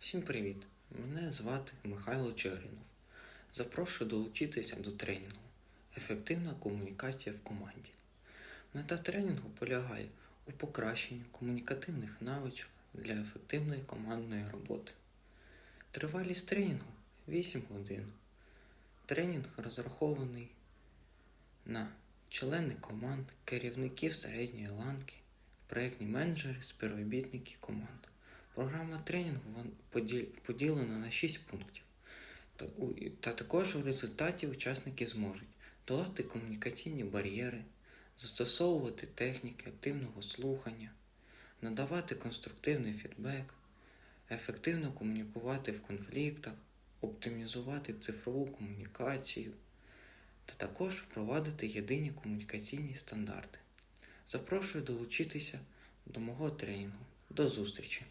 Всім привіт! Мене звати Михайло Чигринов. Запрошую долучитися до тренінгу Ефективна комунікація в команді. Мета тренінгу полягає у покращенні комунікативних навичок для ефективної командної роботи. Тривалість тренінгу 8 годин. Тренінг розрахований на члени команд, керівників середньої ланки, проєктні менеджери, співробітники команд. Програма тренінгу вон- поділ- поділена на 6 пунктів. Та також в результаті учасники зможуть долати комунікаційні бар'єри, застосовувати техніки активного слухання, надавати конструктивний фідбек, ефективно комунікувати в конфліктах, оптимізувати цифрову комунікацію та також впровадити єдині комунікаційні стандарти. Запрошую долучитися до мого тренінгу. До зустрічі!